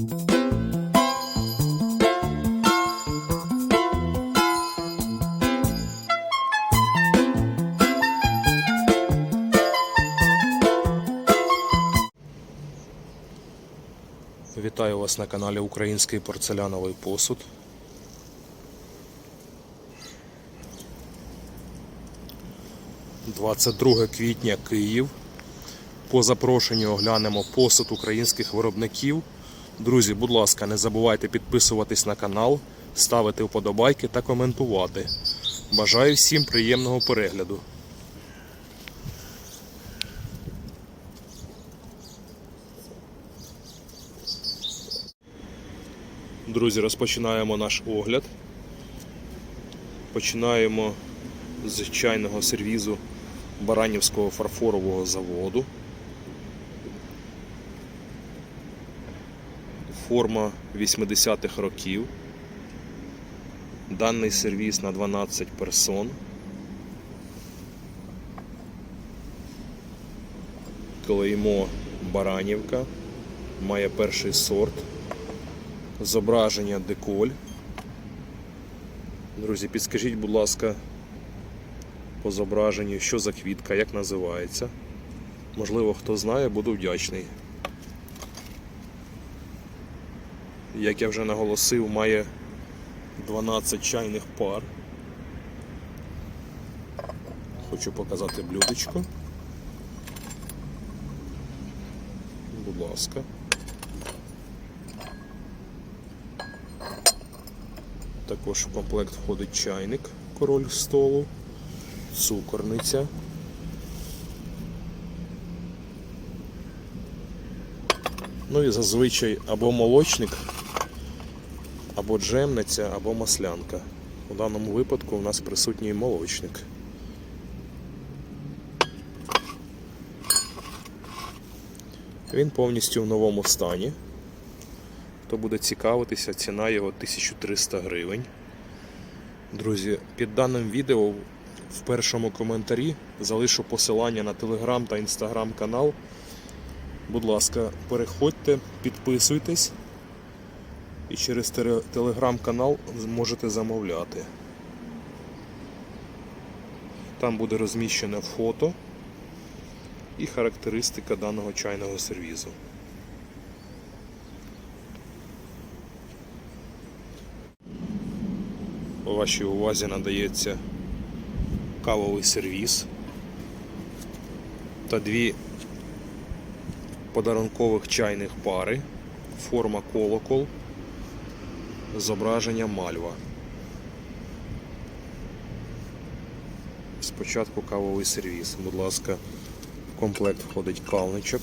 Вітаю вас на каналі Український порцеляновий посуд. «22 квітня Київ. По запрошенню оглянемо посуд українських виробників. Друзі, будь ласка, не забувайте підписуватись на канал, ставити вподобайки та коментувати. Бажаю всім приємного перегляду. Друзі, розпочинаємо наш огляд. Починаємо з чайного сервізу Баранівського фарфорового заводу. Форма 80-х років. Даний сервіз на 12 персон. Клеймо Баранівка. Має перший сорт зображення деколь. Друзі, підскажіть, будь ласка, по зображенню, що за квітка, як називається. Можливо, хто знає, буду вдячний. Як я вже наголосив, має 12 чайних пар. Хочу показати блюдечко. Будь ласка. Також в комплект входить чайник, король столу, цукорниця. Ну і зазвичай або молочник, або джемниця, або маслянка. У даному випадку у нас присутній молочник. Він повністю в новому стані. Хто буде цікавитися, ціна його 1300 гривень. Друзі, під даним відео в першому коментарі залишу посилання на телеграм та інстаграм канал. Будь ласка, переходьте, підписуйтесь і через телеграм-канал зможете замовляти. Там буде розміщене фото і характеристика даного чайного сервізу. У Вашій увазі надається кавовий сервіс та дві подарункових чайних пари, форма колокол, зображення мальва. Спочатку кавовий сервіс. Будь ласка, в комплект входить кавничок.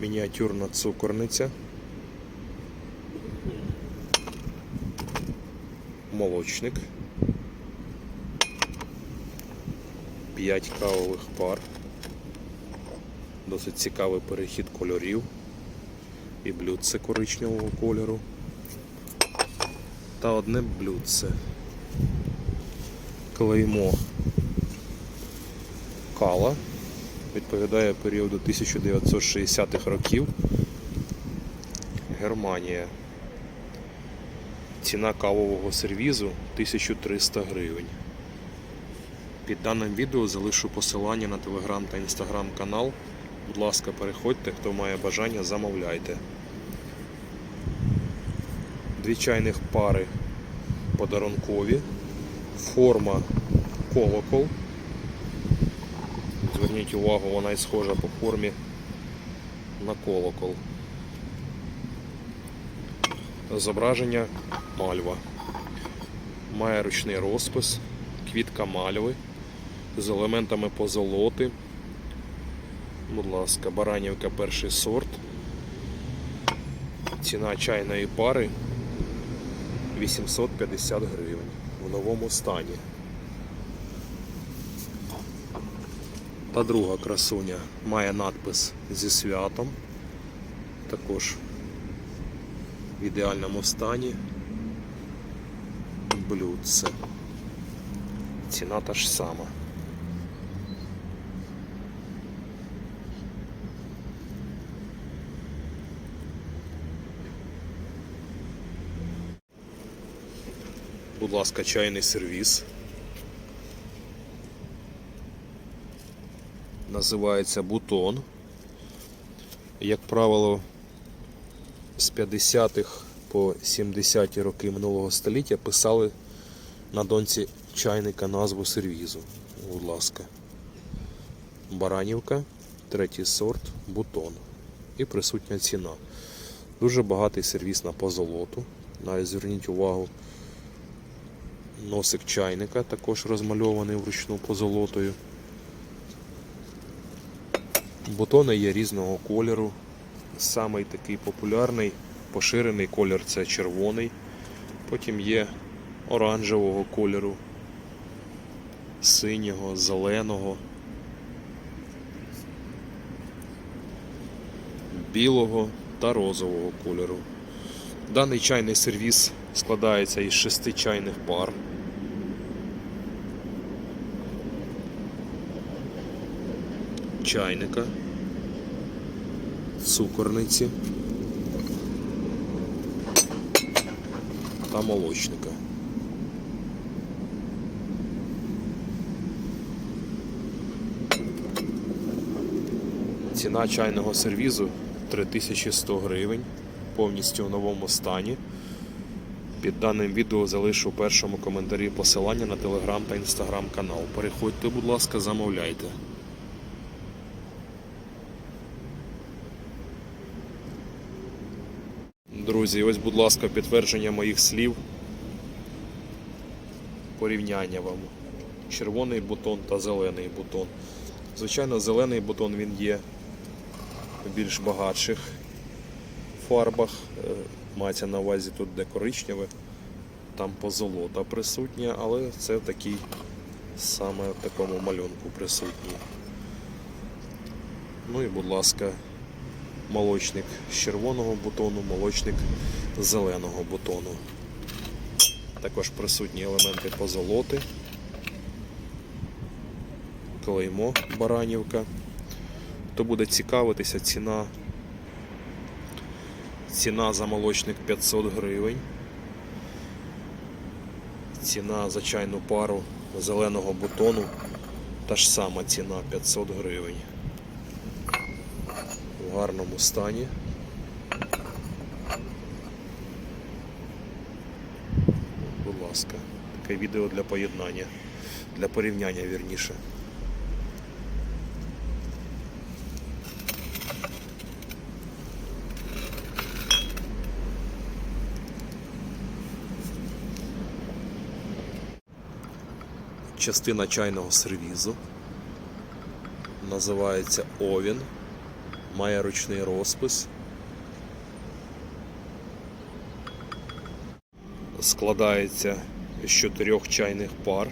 Мініатюрна цукорниця. молочник, 5 кавових пар, досить цікавий перехід кольорів і блюдце коричневого кольору та одне блюдце. Клеймо кала відповідає періоду 1960-х років. Германія. Ціна кавового сервізу 1300 гривень. Під даним відео залишу посилання на телеграм та інстаграм канал. Будь ласка, переходьте, хто має бажання, замовляйте. Дві чайних пари подарункові. Форма колокол. Зверніть увагу, вона і схожа по формі на колокол. Зображення мальва. Має ручний розпис, квітка мальви з елементами позолоти. Будь ласка, баранівка перший сорт. Ціна чайної пари 850 гривень в новому стані. Та друга красуня має надпис зі святом. Також в ідеальному стані блюдце. Ціна та ж сама. Будь ласка, чайний сервіс. Називається бутон. Як правило, з 50-х по 70-ті роки минулого століття писали на донці чайника назву сервізу. Будь ласка. Баранівка, третій сорт, бутон. І присутня ціна. Дуже багатий сервіс на позолоту. Навіть зверніть увагу. Носик чайника також розмальований вручну позолотою. Бутони є різного кольору. Самий такий популярний, поширений колір це червоний. Потім є оранжевого кольору, синього, зеленого, білого та розового кольору. Даний чайний сервіс складається із шести чайних пар. Чайника, цукорниці та молочника. Ціна чайного сервізу 3100 гривень, повністю в новому стані. Під даним відео залишу у першому коментарі посилання на телеграм та інстаграм канал. Переходьте, будь ласка, замовляйте. Друзі, ось, будь ласка, підтвердження моїх слів. Порівняння вам. Червоний бутон та зелений бутон. Звичайно, зелений бутон він є в більш багатших фарбах. Мається на увазі тут де коричневе, там позолота присутня, але це такий саме в такому малюнку присутній. Ну і будь ласка, молочник з червоного бутону, молочник зеленого бутону. Також присутні елементи позолоти, клеймо баранівка. Хто буде цікавитися, ціна, ціна за молочник 500 гривень. Ціна за чайну пару зеленого бутону та ж сама ціна 500 гривень. В гарному стані. Будь ласка, таке відео для поєднання, для порівняння вірніше. Частина чайного сервізу. Називається Овін. Має ручний розпис. Складається з чотирьох чайних пар.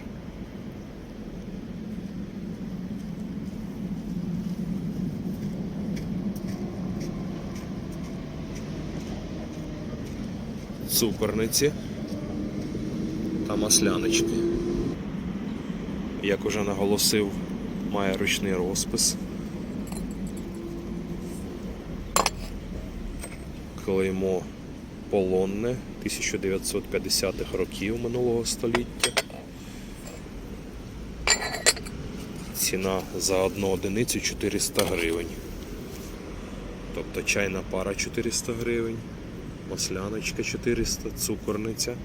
Цукорниці та маслянички як уже наголосив, має ручний розпис. Клеймо полонне 1950-х років минулого століття. Ціна за одну одиницю 400 гривень. Тобто чайна пара 400 гривень, масляночка 400, цукорниця.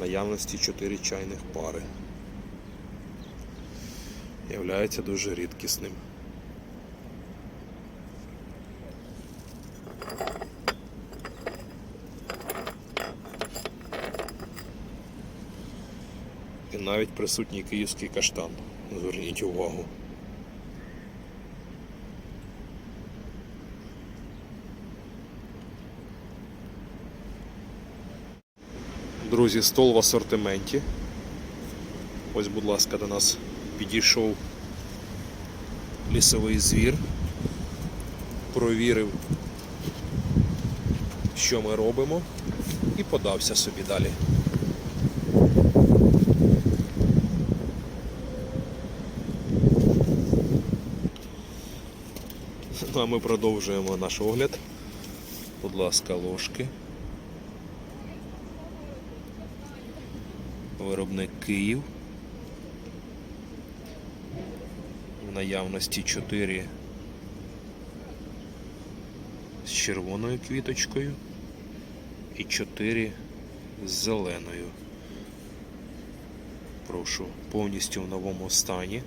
Наявності 4 чайних пари являється дуже рідкісним. І навіть присутній київський каштан. Зверніть увагу. Друзі, стол в асортименті. Ось, будь ласка, до нас підійшов лісовий звір, провірив, що ми робимо, і подався собі далі. Ну, а ми продовжуємо наш огляд. Будь ласка, ложки. Виробник Київ. В наявності 4 з червоною квіточкою і 4 з зеленою. Прошу, повністю в новому стані.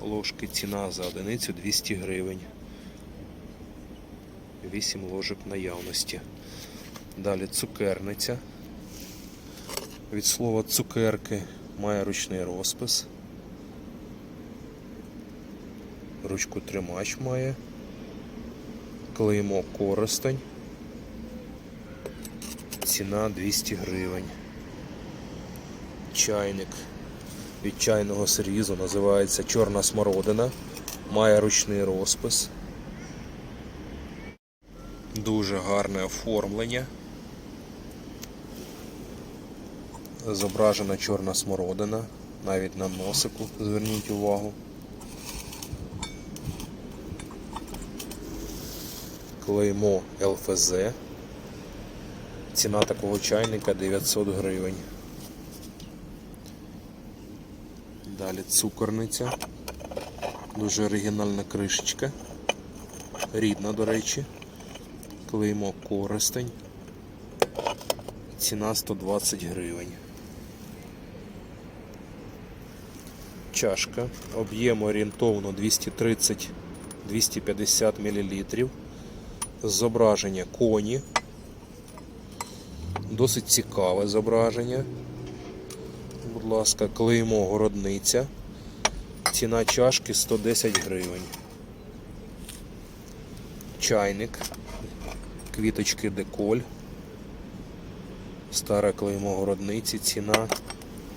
Ложки ціна за одиницю 200 гривень. 8 ложок наявності. Далі цукерниця. Від слова цукерки має ручний розпис. Ручку тримач має. Клеймо користень. Ціна 200 гривень. Чайник від чайного сервізу називається Чорна смородина. Має ручний розпис. Дуже гарне оформлення. Зображена чорна смородина, навіть на носику, зверніть увагу. Клеймо ЛФЗ. Ціна такого чайника 900 гривень. Далі цукорниця. Дуже оригінальна кришечка. Рідна, до речі. Клеймо користень. Ціна 120 гривень. Чашка. Об'єм орієнтовно 230-250 мл. Зображення коні. Досить цікаве зображення. Будь ласка, клеймо городниця. Ціна чашки 110 гривень. Чайник. Квіточки деколь. Старе клеймо городниці. Ціна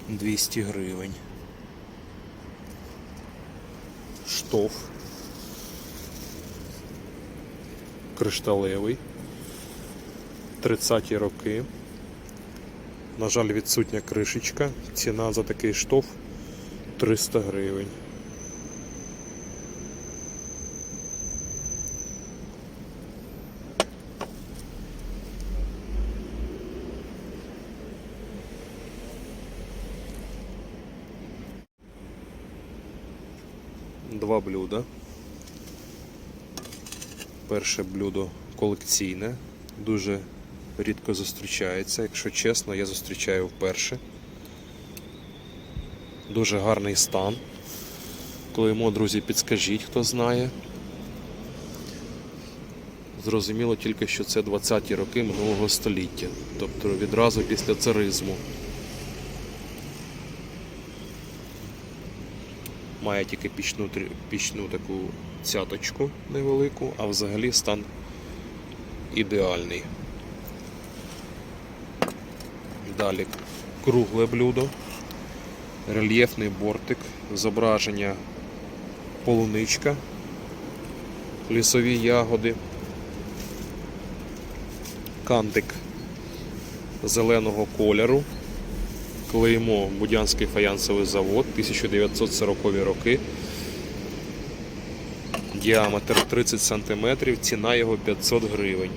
200 гривень. Штоф. Кришталевий. 30-ті роки. На жаль, відсутня кришечка. Ціна за такий штоф 300 гривень. Перше блюдо колекційне, дуже рідко зустрічається. Якщо чесно, я зустрічаю вперше. Дуже гарний стан. Клеймо, друзі, підскажіть, хто знає. Зрозуміло тільки, що це 20-ті роки минулого століття, тобто відразу після царизму. Має тільки пічну, пічну таку цяточку невелику, а взагалі стан ідеальний. Далі кругле блюдо, рельєфний бортик, зображення полуничка, лісові ягоди, кантик зеленого кольору, клеймо Будянський фаянсовий завод 1940 роки. Діаметр 30 см, ціна його 500 гривень.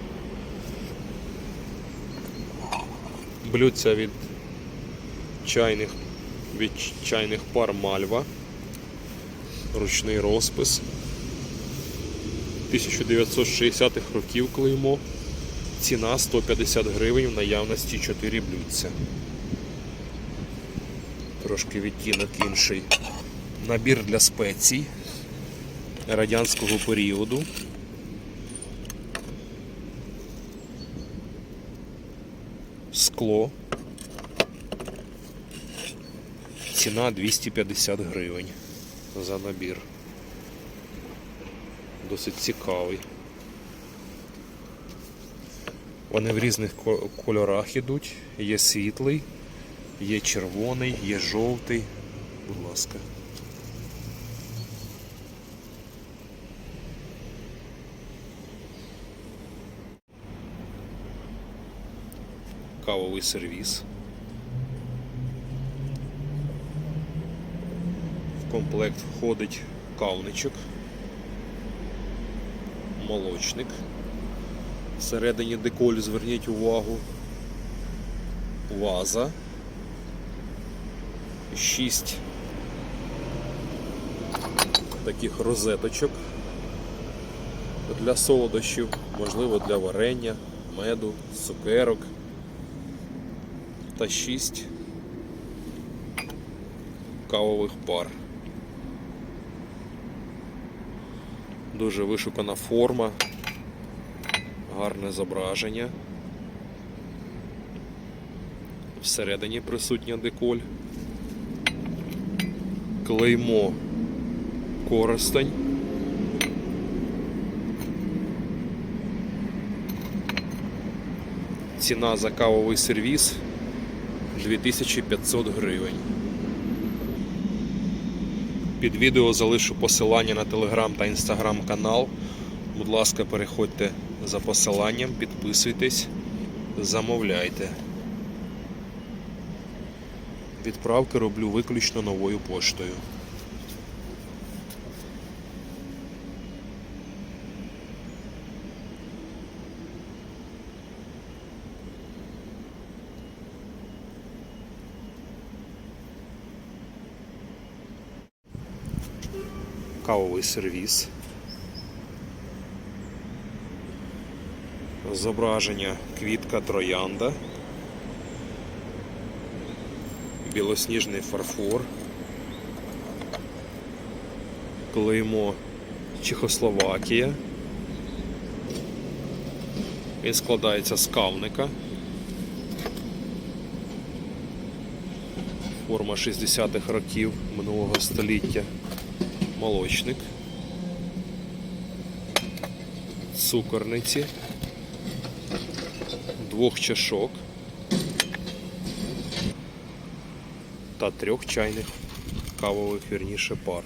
Блюдця від чайних, від чайних пар Мальва. Ручний розпис. 1960-х років клеймо. Ціна 150 гривень в наявності 4 блюдця. Трошки відтінок інший. Набір для спецій радянського періоду. Скло. Ціна 250 гривень за набір. Досить цікавий. Вони в різних кольорах ідуть. Є світлий, є червоний, є жовтий. Будь ласка. Кавовий сервіс. В комплект входить кавничок, молочник. Всередині деколь зверніть увагу. Ваза. 6 таких розеточок для солодощів, можливо для варення, меду, цукерок та 6 кавових пар. Дуже вишукана форма, гарне зображення. Всередині присутня деколь. Клеймо Коростень. Ціна за кавовий сервіс 2500 гривень. Під відео залишу посилання на телеграм та інстаграм канал. Будь ласка, переходьте за посиланням, підписуйтесь, замовляйте. Відправки роблю виключно новою поштою. Кавовий сервіс. Зображення квітка троянда. Білосніжний фарфор. Клеймо Чехословакія. Він складається з кавника. Форма 60-х років минулого століття. Молочник. Цукорниці. Двох чашок. та трьох чайних кавових вірніше пар.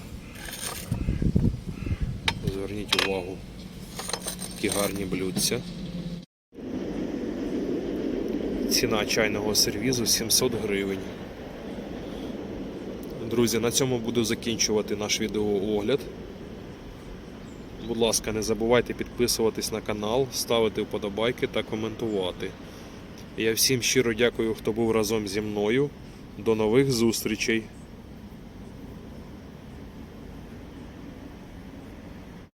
Зверніть увагу, які гарні блюдця. Ціна чайного сервізу 700 гривень. Друзі, на цьому буду закінчувати наш відеоогляд. Будь ласка, не забувайте підписуватись на канал, ставити вподобайки та коментувати. Я всім щиро дякую, хто був разом зі мною. До нових зустрічей!